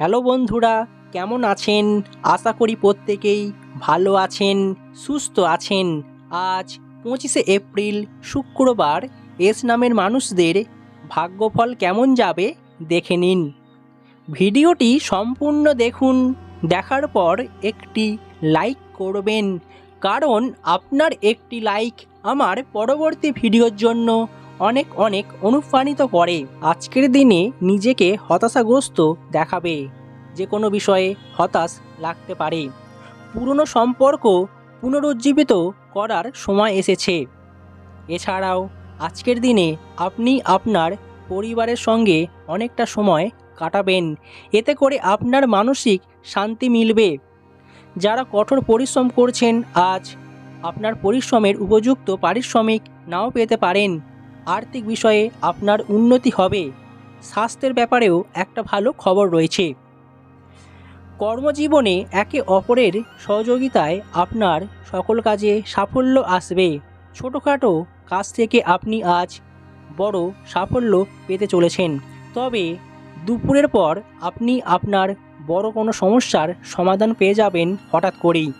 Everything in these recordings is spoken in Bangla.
হ্যালো বন্ধুরা, কেমন আছেন? আশা করি প্রত্যেকেই ভালো আছেন, সুস্থ আছেন। আজ পঁচিশে এপ্রিল, শুক্রবার এস নামের মানুষদের ভাগ্যফল কেমন যাবে দেখে নিন। ভিডিওটি সম্পূর্ণ দেখুন, দেখার পর একটি লাইক করবেন। কারণ আপনার একটি লাইক আমার পরবর্তী ভিডিওর জন্য অনেক অনেক অনুপ্রাণিত করে। আজকের দিনে নিজেকে হতাশাগ্রস্ত দেখাবে, যে কোনো বিষয়ে হতাশ লাগতে পারে। পুরনো সম্পর্ক পুনরুজ্জীবিত করার সময় এসেছে। এছাড়াও, আজকের দিনে আপনি আপনার পরিবারের সঙ্গে অনেকটা সময় কাটাবেন। এতে করে আপনার মানসিক শান্তি মিলবে। যারা কঠোর পরিশ্রম করছেন, আজ আপনার পরিশ্রমের উপযুক্ত পারিশ্রমিক নাও পেতে পারেন। আর্থিক বিষয়ে আপনার উন্নতি হবে। স্বাস্থ্যের ব্যাপারেও একটা ভালো খবর রয়েছে। কর্মজীবনে একে অপরের সহযোগিতায় আপনার সকল কাজে সাফল্য আসবে। ছোটোখাটো কাজ থেকে আপনি আজ বড় সাফল্য পেতে চলেছেন। তবে দুপুরের পর আপনি আপনার বড় কোনো সমস্যার সমাধান পেয়ে যাবেন হঠাৎ করেই।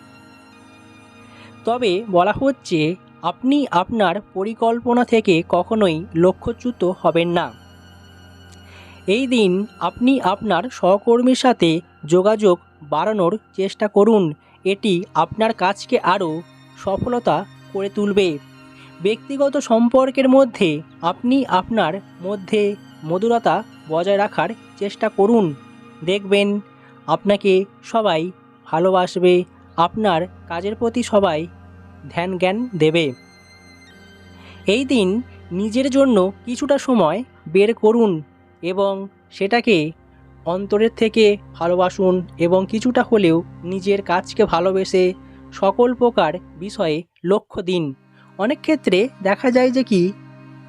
তবে বলা হচ্ছে আপনি আপনার পরিকল্পনা থেকে কখনোই লক্ষ্যচ্যুত হবেন না। এই দিন আপনি আপনার সহকর্মীর সাথে যোগাযোগ বাড়ানোর চেষ্টা করুন। এটি আপনার কাজকে আরও সফলতা করে তুলবে। ব্যক্তিগত সম্পর্কের মধ্যে আপনি আপনার মধ্যে মধুরতা বজায় রাখার চেষ্টা করুন। দেখবেন আপনাকে সবাই ভালোবাসবে। আপনার কাজের প্রতি সবাই ধ্যান জ্ঞান দেবে। এই দিন নিজের জন্য কিছুটা সময় বের করুন এবং সেটাকে অন্তরের থেকে ভালোবাসুন এবং কিছুটা হলেও নিজের কাজকে ভালোবেসে সকল প্রকার বিষয়ে লক্ষ্য দিন। অনেক ক্ষেত্রে দেখা যায় যে কি,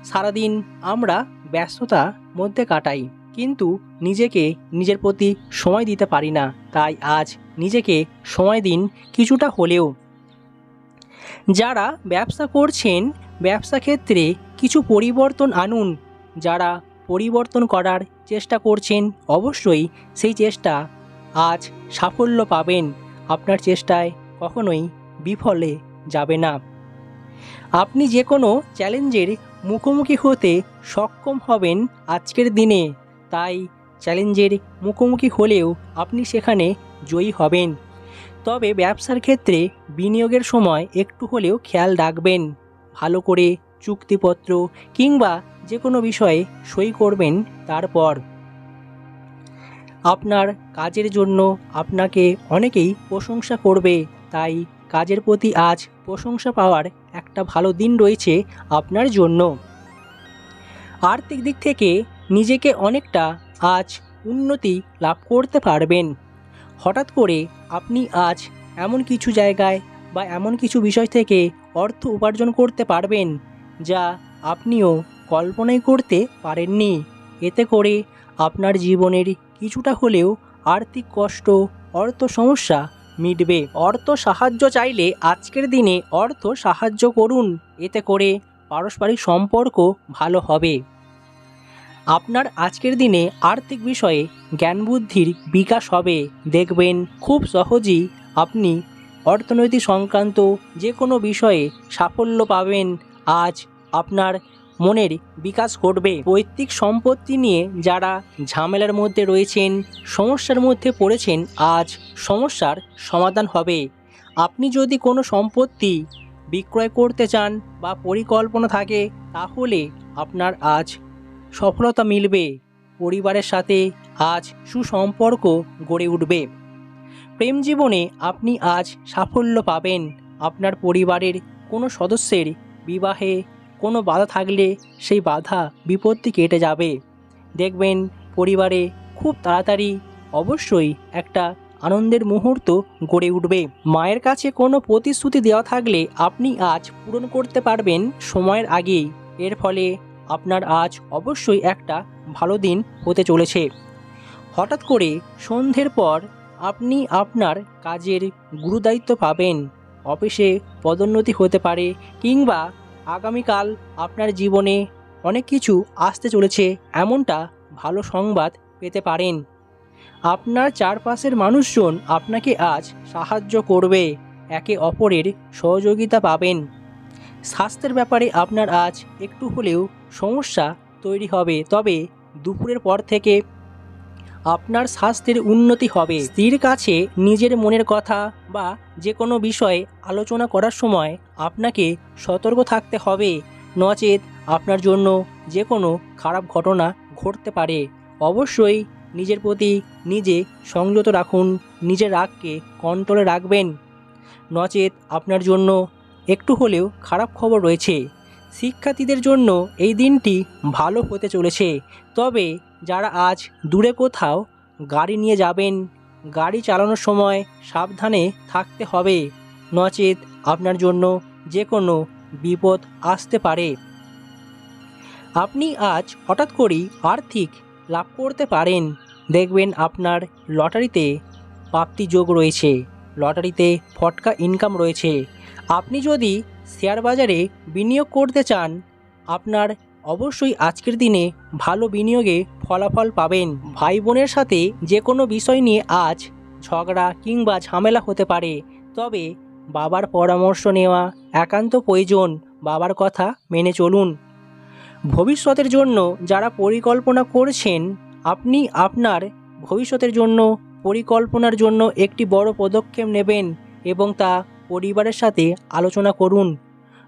সারাদিন আমরা ব্যস্ততার মধ্যে কাটাই, কিন্তু নিজেকে নিজের প্রতি সময় দিতে পারি না। তাই আজ নিজেকে সময় দিন কিছুটা হলেও। যারা ব্যবসা করছেন, ব্যবসা ক্ষেত্রে কিছু পরিবর্তন আনুন। যারা পরিবর্তন করার চেষ্টা করছেন, অবশ্যই সেই চেষ্টা আজ সাফল্য পাবেন। আপনার চেষ্টায় কখনোই বিফলে যাবে না। আপনি যে কোনো চ্যালেঞ্জের মুখোমুখি হতে সক্ষম হবেন আজকের দিনে। তাই চ্যালেঞ্জের মুখোমুখি হলেও আপনি সেখানে জয়ী হবেন। তবে ব্যবসার ক্ষেত্রে বিনিয়োগের সময় একটু হলেও খেয়াল রাখবেন। ভালো করে চুক্তিপত্র কিংবা যে কোনো বিষয়ে সই করবেন তারপর। আপনার কাজের জন্য আপনাকে অনেকেই প্রশংসা করবে, তাই কাজের প্রতি আজ প্রশংসা পাওয়ার একটা ভালো দিন রয়েছে আপনার জন্য। আর্থিক দিক থেকে নিজেকে অনেকটা আজ উন্নতি লাভ করতে পারবেন। হঠাৎ করে আপনি আজ এমন কিছু জায়গায় বা এমন কিছু বিষয় থেকে অর্থ উপার্জন করতে পারবেন যা আপনিও কল্পনাই করতে পারেননি। এতে করে আপনার জীবনের কিছুটা হলেও আর্থিক কষ্ট, অর্থ সমস্যা মিটবে। অর্থ সাহায্য চাইলে আজকের দিনে অর্থ সাহায্য করুন। এতে করে পারস্পরিক সম্পর্ক ভালো হবে। আপনার আজকের দিনে আর্থিক বিষয়ে জ্ঞান বুদ্ধির বিকাশ হবে। দেখবেন খুব সহজেই আপনি অর্থনৈতিক সংক্রান্ত যে কোনো বিষয়ে সাফল্য পাবেন। আজ আপনার মনের বিকাশ ঘটবে। পৈতৃক সম্পত্তি নিয়ে যারা ঝামেলার মধ্যে রয়েছেন, সমস্যার মধ্যে পড়েছেন, আজ সমস্যার সমাধান হবে। আপনি যদি কোনো সম্পত্তি বিক্রয় করতে চান বা পরিকল্পনা থাকে, তাহলে আপনার আজ সফলতা মিলবে, পরিবারের সাথে আজ সুসম্পর্ক গড়ে উঠবে। প্রেম জীবনে আপনি আজ সাফল্য পাবেন। আপনার পরিবারের কোনো সদস্যের বিবাহে কোনো বাধা থাকলে সেই বাধা বিপত্তি কেটে যাবে। দেখবেন পরিবারে খুব তাড়াতাড়ি অবশ্যই একটা আনন্দের মুহূর্ত গড়ে উঠবে। মায়ের কাছে কোনো প্রতিশ্রুতি দেওয়া থাকলে আপনি আজ পূরণ করতে পারবেন সময়ের আগেই। এর ফলে আপনার আজ অবশ্যই একটা ভালো দিন হতে চলেছে। হঠাৎ করে সন্ধ্যের পর আপনি আপনার কাজের গুরুদায়িত্ব পাবেন। অফিসে পদোন্নতি হতে পারে কিংবা আগামীকাল আপনার জীবনে অনেক কিছু আসতে চলেছে এমনটা ভালো সংবাদ পেতে পারেন। আপনার চারপাশের মানুষজন আপনাকে আজ সাহায্য করবে। একে অপরের সহযোগিতা পাবেন। স্বাস্থ্যের ব্যাপারে আপনার আজ একটু হলেও সমস্যা তৈরি হবে, তবে দুপুরের পর থেকে আপনার স্বাস্থ্যের উন্নতি হবে। স্ত্রীর কাছে নিজের মনের কথা বা যে কোনো বিষয়ে আলোচনা করার সময় আপনাকে সতর্ক থাকতে হবে। নচেত আপনার জন্য যে কোনো খারাপ ঘটনা ঘটতে পারে। অবশ্যই নিজের প্রতি নিজে সংযত রাখুন, নিজের রাগকে কন্ট্রোলে রাখবেন। নচেত আপনার জন্য একটু হলেও খারাপ খবর রয়েছে। শিক্ষার্থীদের জন্য এই দিনটি ভালো হতে চলেছে। তবে যারা আজ দূরে কোথাও গাড়ি নিয়ে যাবেন, গাড়ি চালানোর সময় সাবধানে থাকতে হবে। নচেত আপনার জন্য যে কোনো বিপদ আসতে পারে। আপনি আজ হঠাৎ করেই আর্থিক লাভ করতে পারেন। দেখবেন আপনার লটারিতে প্রাপ্তি যোগ রয়েছে। লটারিতে ফটকা ইনকাম রয়েছে। আপনি যদি শেয়ার বাজারে বিনিয়োগ করতে চান, আপনার অবশ্যই আজকের দিনে ভালো বিনিয়োগে ফলাফল পাবেন। ভাই বোনের সাথে যে কোনো বিষয় নিয়ে আজ ঝগড়া কিংবা ঝামেলা হতে পারে। তবে বাবার পরামর্শ নেওয়া একান্ত প্রয়োজন। বাবার কথা মেনে চলুন। ভবিষ্যতের জন্য যারা পরিকল্পনা করছেন, আপনি আপনার ভবিষ্যতের জন্য পরিকল্পনার জন্য একটি বড় পদক্ষেপ নেবেন এবং তা পরিবারের সাথে আলোচনা করুন।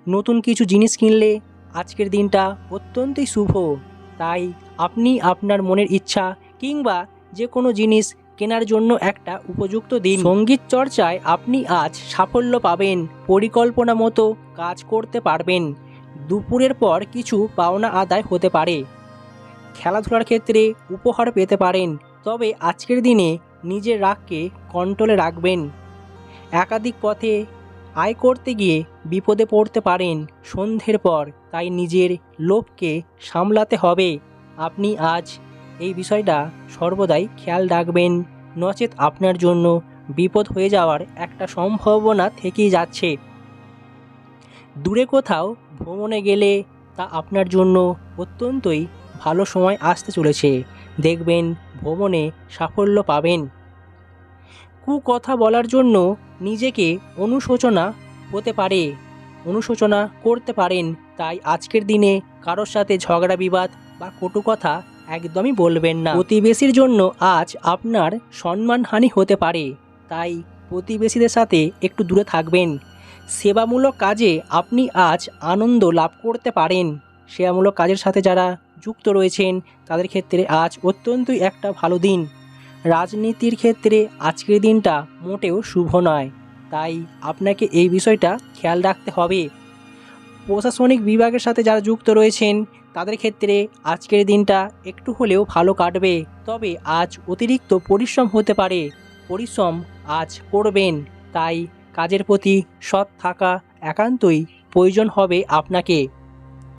নতুন কিছু জিনিস কিনলে আজকের দিনটা অত্যন্তই শুভ। তাই আপনি আপনার মনের ইচ্ছা কিংবা যে কোনো জিনিস কেনার জন্য একটা উপযুক্ত দিন। সংগীত চর্চায় আপনি আজ সাফল্য পাবেন, পরিকল্পনা মতো কাজ করতে পারবেন। দুপুরের পর কিছু পাওনা আদায় হতে পারে। খেলাধুলার ক্ষেত্রে উপহার পেতে পারেন। তবে আজকের দিনে নিজের রাগকে কন্ট্রোলে রাখবেন। একাধিক পথে আয় করতে গিয়ে বিপদে পড়তে পারেন সন্ধ্যের পর, তাই নিজের লোভকে সামলাতে হবে। আপনি আজ এই বিষয়টা সর্বদাই খেয়াল রাখবেন। নচেত আপনার জন্য বিপদ হয়ে যাওয়ার একটা সম্ভাবনা থেকেই যাচ্ছে। দূরে কোথাও ভ্রমণে গেলে তা আপনার জন্য অত্যন্তই ভালো সময় আসতে চলেছে। দেখবেন ভ্রমণে সাফল্য পাবেন। কুকথা বলার জন্য নিজেকে অনুশোচনা হতে পারে। অনুশোচনা করতে পারেন, তাই আজকের দিনে কারোর সাথে ঝগড়া, বিবাদ বা কটু কথা একদমই বলবেন না। প্রতিবেশীর জন্য আজ আপনার সম্মানহানি হতে পারে, তাই প্রতিবেশীদের সাথে একটু দূরে থাকবেন। সেবামূলক কাজে আপনি আজ আনন্দ লাভ করতে পারেন। সেবামূলক কাজের সাথে যারা যুক্ত রয়েছেন, তাদের ক্ষেত্রে আজ অত্যন্তই একটা ভালো দিন। রাজনীতির ক্ষেত্রে আজকের দিনটা মোটেও শুভ নয়। তাই আপনাকে এই বিষয়টা খেয়াল রাখতে হবে। প্রশাসনিক বিভাগের সাথে যারা যুক্ত রয়েছেন, তাদের ক্ষেত্রে আজকের দিনটা একটু হলেও ভালো কাটবে। তবে আজ অতিরিক্ত পরিশ্রম হতে পারে। পরিশ্রম আজ করবেন। তাই কাজের প্রতি সৎ থাকা একান্তই প্রয়োজন হবে আপনাকে।